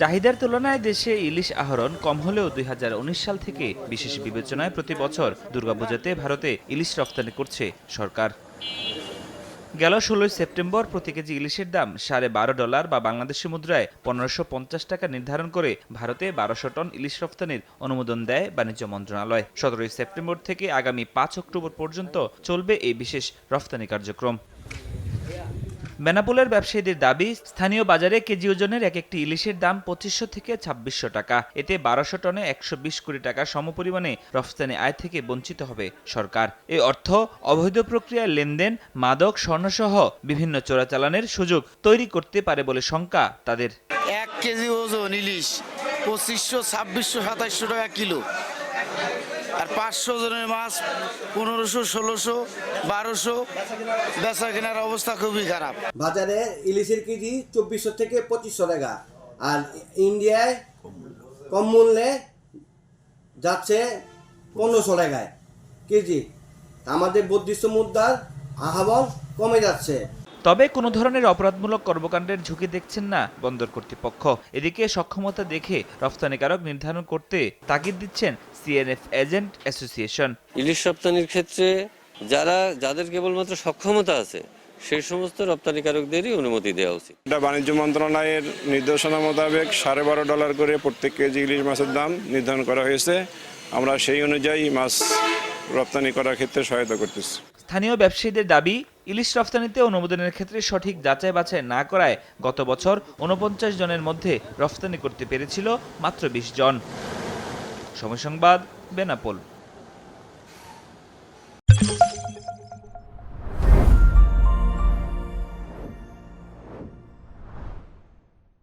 চাহিদার তুলনায় দেশে ইলিশ আহরণ কম হলেও দুই হাজার উনিশ সাল থেকে বিশেষ বিবেচনায় প্রতি বছর দুর্গাপূজাতে ভারতে ইলিশ রপ্তানি করছে সরকার। গেল ষোলোই সেপ্টেম্বর প্রতি কেজি ইলিশের দাম সাড়ে বারো ডলার বা বাংলাদেশি মুদ্রায় পনেরোশো পঞ্চাশ টাকা নির্ধারণ করে ভারতে বারোশো টন ইলিশ রপ্তানির অনুমোদন দেয় বাণিজ্য মন্ত্রণালয়। সতেরোই সেপ্টেম্বর থেকে আগামী পাঁচ অক্টোবর পর্যন্ত চলবে এই বিশেষ রপ্তানি কার্যক্রম। বেনাপোলের ব্যবসায়ীদের দাবি, স্থানীয় বাজারে কেজি ওজনের এক একটি ইলিশের দাম পঁচিশশো থেকে ছাব্বিশশো টাকা। এতে বারোশো টনে একশো বিশ কোটি টাকা সমপরিমাণে রফতানি আয় থেকে বঞ্চিত হবে সরকার। এই অর্থ, অবৈধ প্রক্রিয়ায় লেনদেন, মাদক, স্বর্ণসহ বিভিন্ন চোরাচালানের সুযোগ তৈরি করতে পারে বলে শঙ্কা তাদের। এক কেজি ওজন ইলিশ পঁচিশশো, ছাব্বিশশো, সাতাইশশো টাকা কিলো। আর পাঁচশো জনের মাছ পনেরোশো, ষোলোশো, বারোশো বেচা কেনার অবস্থা খুবই খারাপ। বাজারে ইলিশের কেজি চব্বিশশো থেকে পঁচিশশো টাকা। আর ইন্ডিয়ায় কম মূল্যে যাচ্ছে পনেরোশো টাকায় কেজি। আমাদের বদ্রিশ্য মুদ্রার আহ্বান কমে যাচ্ছে। তবে কোনো ধরনের অপরাধমূলক কর্মকাণ্ডের ঝুঁকি দেখছেন না বন্দর কর্তৃপক্ষ। এদিকে সক্ষমতা দেখে রফতানিকারক নির্ধারণ করতে তাগিদ দিচ্ছেন সিএনএফ এজেন্ট অ্যাসোসিয়েশন। ইলিশ রপ্তানির ক্ষেত্রে যারা যাদের কেবলমাত্র সক্ষমতা আছে সেই সমস্ত রপ্তানিকারকদেরই অনুমতি দেওয়া উচিত। এটা বাণিজ্য মন্ত্রণালয়ের নির্দেশনা মোতাবেক সাড়ে বারো ডলার করে প্রত্যেক কেজি ইলিশ মাছের দাম নির্ধারণ করা হয়েছে। আমরা সেই অনুযায়ী মাছ রপ্তানি করার ক্ষেত্রে সহায়তা করতেছি। স্থানীয় ব্যবসায়ীদের দাবি, ইলিশ রফতানিতে অনুমোদনের ক্ষেত্রে সঠিক যাচাই বাছাই না করায় গত বছর উনপঞ্চাশ জনের মধ্যে রফতানি করতে পেরেছিল মাত্র বিশ জন। সময় সংবাদ, বেনাপোল।